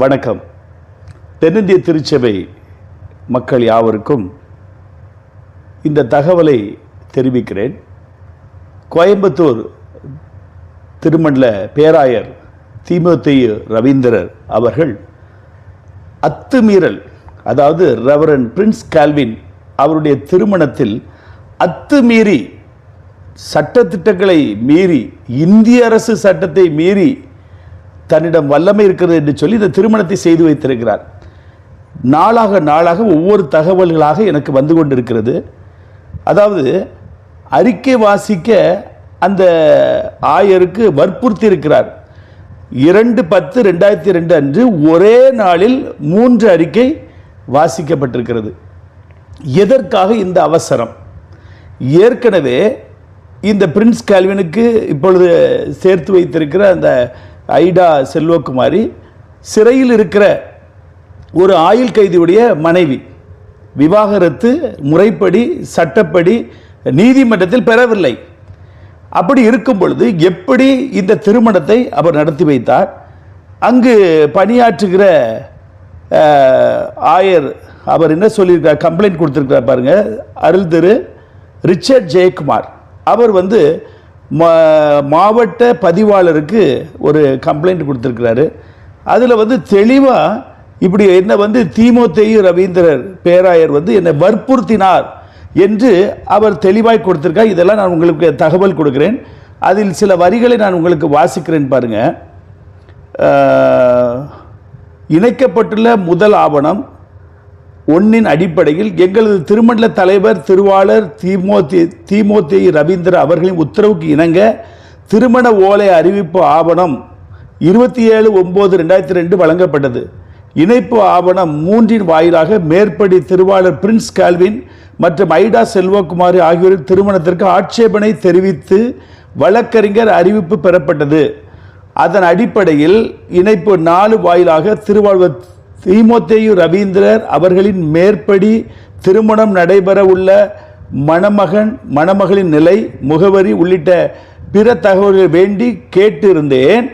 வணக்கம். தென்னிந்திய திருச்சபை மக்கள் யாவருக்கும் இந்த தகவலை தெரிவிக்கிறேன். கோயம்புத்தூர் திருமண்டல பேராயர் தீமோத்தேயு ரவீந்திரர் அவர்கள் அத்துமீறல் அதாவது ரெவரன் பிரின்ஸ் கால்வின் அவருடைய திருமணத்தில் அத்துமீறி சட்டத்திட்டங்களை மீறி இந்திய அரசு சட்டத்தை மீறி தன்னிடம் வல்லமை இருக்கிறது என்று சொல்லி இந்த திருமணத்தை செய்து வைத்திருக்கிறார். நாளாக நாளாக ஒவ்வொரு தகவல்களாக எனக்கு வந்து கொண்டிருக்கிறது. அதாவது அறிக்கை வாசிக்க அந்த ஆயருக்கு வற்புறுத்தி இருக்கிறார். இரண்டு பத்து ரெண்டாயிரத்தி ரெண்டு அன்று ஒரே நாளில் மூன்று அறிக்கை வாசிக்கப்பட்டிருக்கிறது. எதற்காக இந்த அவசரம்? ஏற்கனவே இந்த பிரின்ஸ் கால்வினுக்கு இப்பொழுது சேர்த்து வைத்திருக்கிற அந்த ஐடா செல்வகுமாரி சிறையில் இருக்கிற ஒரு ஆயுள் கைதியுடைய மனைவி. விவாகரத்து முறைப்படி சட்டப்படி நீதிமன்றத்தில் பெறவில்லை. அப்படி இருக்கும் பொழுது எப்படி இந்த திருமணத்தை அவர் நடத்தி வைத்தார்? அங்கு பணியாற்றுகிற ஆயர் அவர் என்ன சொல்லியிருக்கார்? கம்ப்ளைண்ட் கொடுத்துருக்கிறார் பாருங்கள் அருள் திரு ரிச்சர்ட் ஜெயக்குமார். அவர் வந்து மாவட்ட பதிவாளருக்கு ஒரு கம்ப்ளைண்ட் கொடுத்துருக்கிறாரு. அதில் வந்து தெளிவாக இப்படி என்ன வந்து தீமோத்தேயு ரவீந்திரர் பேராயர் வந்து என்னை வற்புறுத்தினார் என்று அவர் தெளிவாய் கொடுத்துருக்கார். இதெல்லாம் நான் உங்களுக்கு தகவல் கொடுக்கிறேன். அதில் சில வரிகளை நான் உங்களுக்கு வாசிக்கிறேன் பாருங்கள் இணைக்கப்பட்டுள்ள முதல் ஆவணம் ஒன்றின் அடிப்படையில் எங்களது திருமண்டல தலைவர் திருவாளர் தீமோத்தி தீமோத்தேயு ரவீந்திர அவர்களின் உத்தரவுக்கு இணங்க திருமண ஓலை அறிவிப்பு ஆவணம் இருபத்தி ஏழு ஒம்பது ரெண்டாயிரத்தி ரெண்டு வழங்கப்பட்டது. இணைப்பு ஆவணம் மூன்றின் வாயிலாக மேற்படி திருவாளர் பிரின்ஸ் கால்வின் மற்றும் ஐடா செல்வகுமாரி ஆகியோரின் திருமணத்திற்கு ஆட்சேபனை தெரிவித்து வழக்கறிஞர் அறிவிப்பு பெறப்பட்டது. அதன் அடிப்படையில் இணைப்பு நாலு வாயிலாக திருவாழ்வர் தீமோத்தேயு ரவீந்திரர் அவர்களின் மேற்படி திருமணம் நடைபெற உள்ள மணமகன் மணமகளின் நிலை முகவரி உள்ளிட்ட பிற தகவல்கள் வேண்டி கேட்டிருந்தேன்.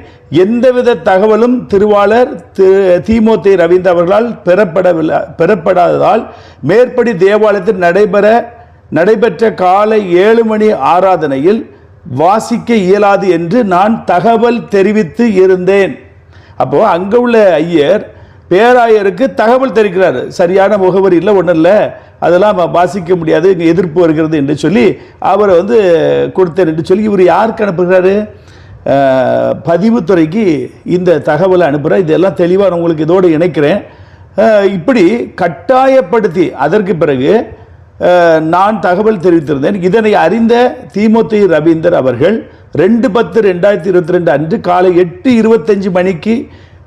எந்தவித தகவலும் திருவாளர் திரு தீமோத்தே ரவீந்திர அவர்களால் பெறப்படவில்லை பெறப்படாததால் மேற்படி தேவாலயத்தில் நடைபெற நடைபெற்ற காலை ஏழு மணி ஆராதனையில் வாசிக்க இயலாது என்று நான் தகவல் தெரிவித்து இருந்தேன். அப்போது அங்கே உள்ள ஐயர் பேராயருக்கு தகவல் தெரிவிக்கிறார் சரியான முகவரி இல்லை ஒன்றும் இல்லை. அதெல்லாம் வாசிக்க முடியாது இங்கே எதிர்ப்பு வருகிறது என்று சொல்லி அவரை வந்து கொடுத்தேன் என்று சொல்லி இவர் யாருக்கு அனுப்புகிறாரு? பதிவுத்துறைக்கு இந்த தகவலை அனுப்புகிறார். இதெல்லாம் தெளிவாக நான் உங்களுக்கு இதோடு இணைக்கிறேன். இப்படி கட்டாயப்படுத்தி அதற்கு பிறகு நான் தகவல் தெரிவித்திருந்தேன். இதனை அறிந்த தீமோத்தேயு ரவீந்தர் அவர்கள் ரெண்டு பத்து ரெண்டாயிரத்தி இருபத்தி ரெண்டு அன்று காலை எட்டு இருபத்தஞ்சு மணிக்கு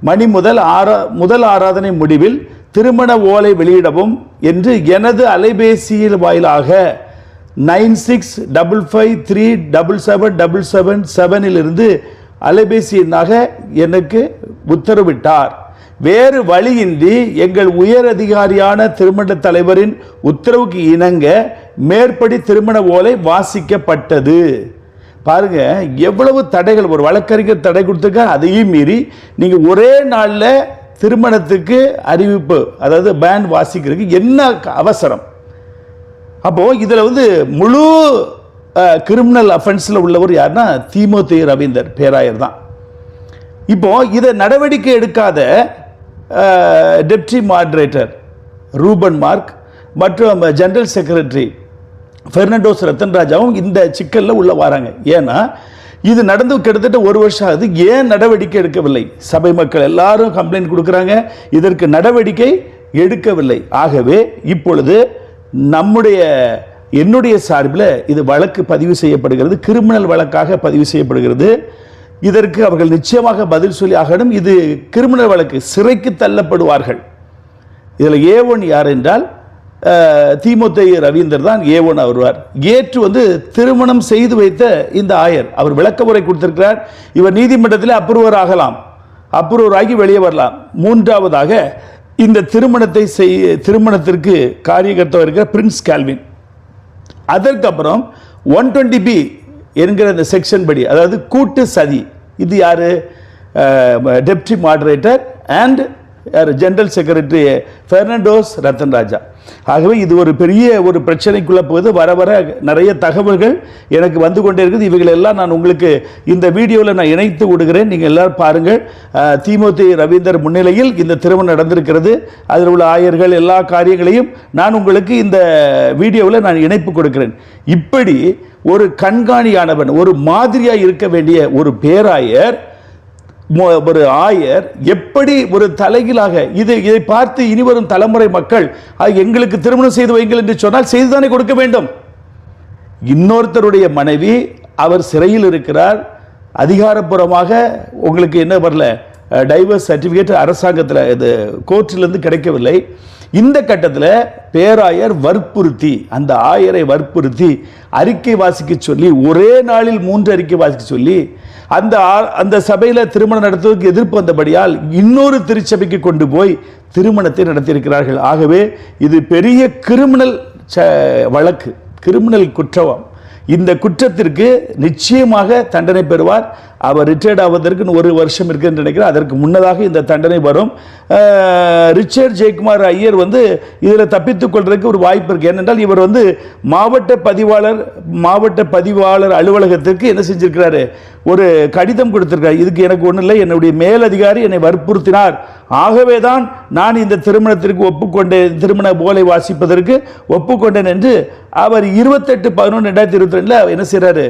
மணி முதல் ஆரா முதல் ஆராதனை முடிவில் திருமண ஓலை வெளியிடவும் என்று எனது அலைபேசியில் வாயிலாக nine six double five three double seven double seven செவனிலிருந்து அலைபேசி எண்ணாக எனக்கு உத்தரவிட்டார். வேறு வழியின்றி எங்கள் உயர் அதிகாரியான திருமண தலைவரின் உத்தரவுக்கு இணங்க மேற்படி திருமண ஓலை வாசிக்கப்பட்டது. பாருங்க எவ்வளவு தடைகள் ஒரு வழக்கறிஞர் தடை கொடுத்துருக்கா அதையும் மீறி நீங்கள் ஒரே நாளில் திருமணத்துக்கு அறிவிப்பு அதாவது பேண்ட் வாசிக்கிறதுக்கு என்ன அவசரம்? அப்போது இதில் வந்து முழு கிரிமினல் அஃபென்ஸில் உள்ளவர் யாருன்னா தீமோத்தேயு ரவீந்தர் பேராயர் தான். இப்போது இதை நடவடிக்கை எடுக்காத டெப்டி மாட்ரேட்டர் ரூபன் மார்க் மற்றும் ஜென்ரல் செக்ரட்டரி ஃபெர்னண்டோஸ் ரத்தன் ராஜாவும் இந்த சிக்கலில் உள்ள வராங்க. ஏன்னா இது நடந்து கிட்டத்தட்ட ஒரு வருஷம் ஆகுது. ஏன் நடவடிக்கை எடுக்கவில்லை? சபை மக்கள் எல்லாரும் கம்ப்ளைண்ட் கொடுக்குறாங்க. இதற்கு நடவடிக்கை எடுக்கவில்லை. ஆகவே இப்பொழுது நம்முடைய என்னுடைய சார்பில் இது வழக்கு பதிவு செய்யப்படுகிறது. கிரிமினல் வழக்காக பதிவு செய்யப்படுகிறது. இதற்கு அவர்கள் நிச்சயமாக பதில் சொல்லி ஆகணும். இது கிரிமினல் வழக்கு. சிறைக்கு தள்ளப்படுவார்கள். இதில் ஏ ஒன் யார் என்றால் தீமோத்தேயு ரவீந்தர் தான் ஏ ஒன் வருவார் ஏற்று வந்து திருமணம் செய்து வைத்த இந்த ஆயர் அவர் விளக்க உரை கொடுத்திருக்கிறார். இவர் நீதிமன்றத்தில் அப்ரூவர் ஆகலாம். அப்ரூவர் ஆகி வெளியே வரலாம். மூன்றாவதாக இந்த திருமணத்தை செய் திருமணத்திற்கு காரியகர்த்தவர் இருக்கிற பிரின்ஸ் கால்வின். அதற்கப்புறம் ஒன் டுவெண்ட்டி பி என்கிற அந்த செக்ஷன் படி அதாவது கூட்டு சதி. இது யார்? டெப்டி மாடரேட்டர் அண்ட் யார்? General secretary Fernandos Rathan Raja ஆகவே இது ஒரு பெரிய ஒரு பிரச்சனைக்குள்ள போகுது. வர வர நிறைய தகவல்கள் எனக்கு வந்து கொண்டே இருக்குது. இவைகள் எல்லாம் நான் உங்களுக்கு இந்த வீடியோவில் நான் இணைத்து விடுகிறேன். நீங்கள் எல்லோரும் பாருங்கள். திமுதி ரவீந்தர் முன்னிலையில் இந்த திருமணம் நடந்திருக்கிறது. அதில் உள்ள ஆயர்கள் எல்லா காரியங்களையும் நான் உங்களுக்கு இந்த வீடியோவில் நான் இணைப்பு கொடுக்கிறேன். இப்படி ஒரு கண்காணியானவன் ஒரு மாதிரியாக இருக்க வேண்டிய ஒரு பேராயர் ஒரு ஆயர் எப்படி ஒரு தலைகீழாக இது இதை பார்த்து இனி வரும் தலைமுறை மக்கள் "அது எங்களுக்கு திருமணம் செய்து வைங்கள் என்று சொன்னால் செய்துதானே கொடுக்க வேண்டும். இன்னொருத்தருடைய மனைவி அவர் சிறையில் இருக்கிறார். அதிகாரப்பூர்வமாக உங்களுக்கு என்ன வரல? டைவர்ஸ் சர்டிஃபிகேட் அரசாங்கத்தில் இது கோர்ட்டிலிருந்து கிடைக்கவில்லை. இந்த கட்டத்தில் பேராயர் வற்புறுத்தி அந்த ஆயரை வற்புறுத்தி அறிக்கை வாசிக்க சொல்லி ஒரே நாளில் மூன்று அறிக்கை வாசிக்க சொல்லி அந்த அந்த சபையில் திருமணம் நடத்துவதற்கு எதிர்ப்பு வந்தபடியால் இன்னொரு திருச்சபைக்கு கொண்டு போய் திருமணத்தை நடத்தியிருக்கிறார்கள். ஆகவே இது பெரிய கிரிமினல் ச- வழக்கு கிரிமினல் குற்றவம் இந்த குற்றத்திற்கு நிச்சயமாக தண்டனை பெறுவார். அவர் ரிட்டையர்ட் ஆவதற்கு ஒரு வருஷம் இருக்குன்னு நினைக்கிறேன். அதற்கு முன்னதாக இந்த தண்டனை வரும். ரிச்சர்ட் ஜெயக்குமார் ஐயர் வந்து இதில் தப்பித்துக்கொள்றதுக்கு ஒரு வாய்ப்பு இருக்குது ஏனென்றால் இவர் வந்து மாவட்ட பதிவாளர் மாவட்ட பதிவாளர் அலுவலகத்திற்கு என்ன செஞ்சிருக்கிறாரு? ஒரு கடிதம் கொடுத்துருக்காரு இதுக்கு எனக்கு ஒன்றும் இல்லை. என்னுடைய மேலதிகாரி என்னை வற்புறுத்தினார். ஆகவே தான் நான் இந்த திருமணத்திற்கு ஒப்புக்கொண்டேன். திருமண போலை வாசிப்பதற்கு ஒப்புக்கொண்டேன் என்று அவர் இருபத்தெட்டு பதினொன்று ரெண்டாயிரத்தி இருபத்தி ரெண்டில் என்ன செய்கிறாரு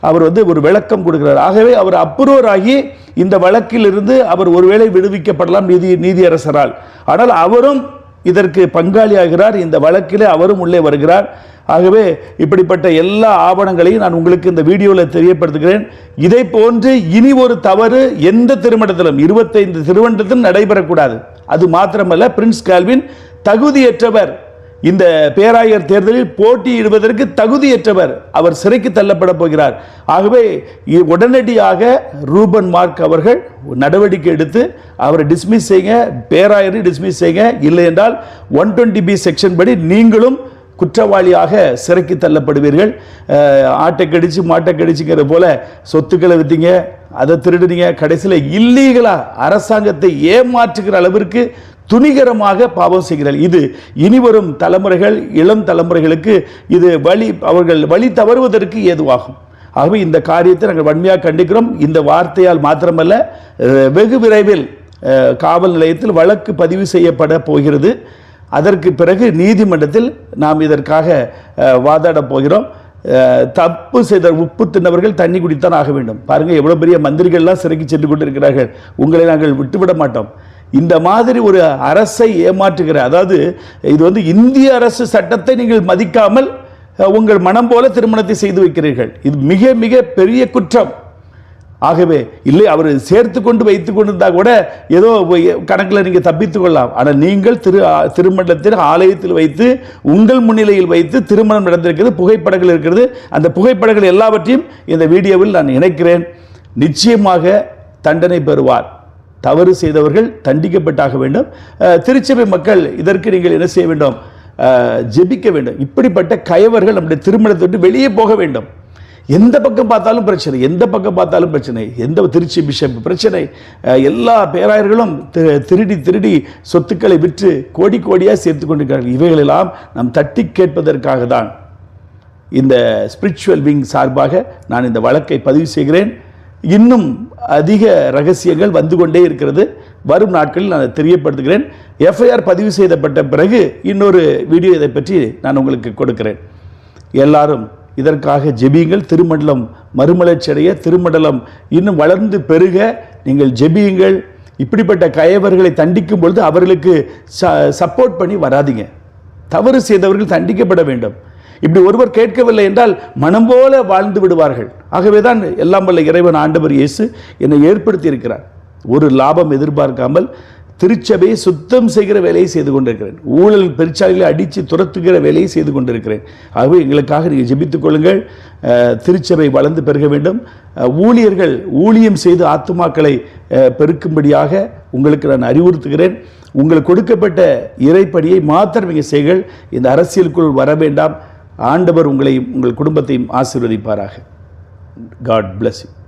அவர் வந்து ஒரு விளக்கம் கொடுக்கிறார். ஆகவே அவர் அப்ரூவர் இந்த வழக்கில் இருந்து அவர் ஒருவேளை விடுவிக்கப்படலாம் நீதி நீதியரசரால். ஆனால் அவரும் இதற்கு பங்காளியாகிறார். இந்த வழக்கிலே அவரும் உள்ளே வருகிறார். ஆகவே இப்படிப்பட்ட எல்லா ஆவணங்களையும் நான் உங்களுக்கு இந்த வீடியோவில் தெரியப்படுத்துகிறேன். இதை போன்று இனி ஒரு தவறு எந்த திருமணத்திலும் இருபத்தைந்து திருமணத்திலும் நடைபெறக்கூடாது. அது மாத்திரமல்ல பிரின்ஸ் கால்வின் தகுதியற்றவர் இந்த பேராயர் தேர்தலில் போட்டியிடுவதற்கு தகுதியற்றவர் அவர் சிறைக்கு தள்ளப்பட போகிறார். ஆகவே உடனடியாக ரூபன் மார்க் அவர்கள் நடவடிக்கை எடுத்து அவரை டிஸ்மிஸ் செய்யுங்க பேராயரை டிஸ்மிஸ் செய்யுங்க இல்லை என்றால் ஒன் டுவெண்ட்டி பி செக்ஷன் படி நீங்களும் குற்றவாளியாக சிறைக்கு தள்ளப்படுவீர்கள். ஆட்டை கடிச்சு மாட்டை கடிச்சுங்கிற போல சொத்துக்களை வித்தீங்க அதை திருடுனீங்க கடைசியில் இல்லீகலாக அரசாங்கத்தை ஏமாற்றுகிற அளவிற்கு துணிகரமாக பாவம் செய்கிறார்கள். இது இனிவரும் தலைமுறைகள் இளம் தலைமுறைகளுக்கு இது வழி அவர்கள் வழி தவறுவதற்கு ஏதுவாகும். ஆகவே இந்த காரியத்தை நாங்கள் வன்மையாக கண்டிக்கிறோம். இந்த வார்த்தையால் மாத்திரமல்ல வெகு விரைவில் காவல் நிலையத்தில் வழக்கு பதிவு செய்யப்பட போகிறது. அதற்கு பிறகு நீதிமன்றத்தில் நாம் இதற்காக வாதாடப் போகிறோம். தப்பு செய்த உப்பு தின்னவர்கள் தண்ணி குடித்தான் ஆக வேண்டும். பாருங்கள் எவ்வளோ பெரிய மந்திரிகள்லாம் சிறைக்கு சென்று கொண்டிருக்கிறார்கள். உங்களை நாங்கள் விட்டுவிட மாட்டோம். இந்த மாதிரி ஒரு அரசை ஏமாற்றுகிற அதாவது இது வந்து இந்திய அரசு சட்டத்தை நீங்கள் மதிக்காமல் உங்கள் மனம் போல திருமணத்தை செய்து வைக்கிறீர்கள். இது மிக மிக பெரிய குற்றம். ஆகவே இல்லை அவர் சேர்த்து கொண்டு வைத்து கொண்டிருந்தா கூட ஏதோ கணக்கில் நீங்கள் தப்பித்து கொள்ளலாம். ஆனால் நீங்கள் திரு திருமணத்தில் ஆலயத்தில் வைத்து உங்கள் முன்னிலையில் வைத்து திருமணம் நடந்திருக்கிறது புகைப்படங்கள் இருக்கிறது. அந்த புகைப்படங்கள் எல்லாவற்றையும் இந்த வீடியோவில் நான் இணைக்கிறேன். நிச்சயமாக தண்டனை பெறுவார். தவறு செய்தவர்கள் தண்டிக்கப்பட்டாக வேண்டும். திருச்சபை மக்கள் இதற்கு நீங்கள் என்ன செய்ய வேண்டும்? ஜெபிக்க வேண்டும். இப்படிப்பட்ட கயவர்கள் நம்முடைய திருமணத்தை விட்டு வெளியே போக வேண்டும். எந்த பக்கம் பார்த்தாலும் பிரச்சனை எந்த பக்கம் பார்த்தாலும் பிரச்சனை எந்த திருச்சி பிஷப் பிரச்சனை எல்லா பேராயர்களும் திருடி திருடி சொத்துக்களை விற்று கோடி கோடியாக சேர்த்து கொண்டிருக்கிறார்கள். இவைகளெல்லாம் நாம் தட்டி கேட்பதற்காக தான். இந்த ஸ்பிரிச்சுவல் விங் சார்பாக நான் இந்த வழக்கை பதிவு செய்கிறேன். இன்னும் அதிக ரகசியங்கள் வந்து கொண்டே இருக்கிறது. வரும் நாட்களில் நான் தெரியப்படுத்துகிறேன். எஃப்ஐஆர் பதிவு செய்யப்பட்ட பிறகு இன்னொரு வீடியோ இதை பற்றி நான் உங்களுக்கு கொடுக்கிறேன். எல்லாரும் இதற்காக ஜெபியுங்கள். திருமண்டலம் மறுமலர்ச்சியடைய திருமண்டலம் இன்னும் வளர்ந்து பெருக நீங்கள் ஜெபியுங்கள். இப்படிப்பட்ட கயவர்களை தண்டிக்கும் பொழுது அவர்களுக்கு சப்போர்ட் பண்ணி வராதீங்க. தவறு செய்தவர்கள் தண்டிக்கப்பட வேண்டும். இப்படி ஒருவர் கேட்கவில்லை என்றால் மனம் போல வாழ்ந்து விடுவார்கள். ஆகவே தான் எல்லாம் வல்ல இறைவன் ஆண்டவர் இயேசு என்னை ஏற்படுத்தி இருக்கிறார் ஒரு லாபம் எதிர்பார்க்காமல் திருச்சபையை சுத்தம் செய்கிற வேலையை செய்து கொண்டிருக்கிறேன். ஊழல் பெருச்சாலைகளை அடித்து துரத்துகிற வேலையை செய்து கொண்டிருக்கிறேன். ஆகவே எங்களுக்காக நீங்கள் ஜெபித்துக் கொள்ளுங்கள். அஹ், திருச்சபை வளர்ந்து பெருக வேண்டும். ஊழியர்கள் ஊழியம் செய்து ஆத்துமாக்களை பெருக்கும்படியாக உங்களுக்கு நான் அறிவுறுத்துகிறேன். உங்களுக்கு கொடுக்கப்பட்ட இறைப்படியை மாத்திரம் நீங்கள் செய்கள் இந்த அரசியலுக்குள் வர வேண்டாம். ஆண்டவர் உங்களையும் உங்கள் குடும்பத்தையும் ஆசீர்வதிப்பாராக. God bless you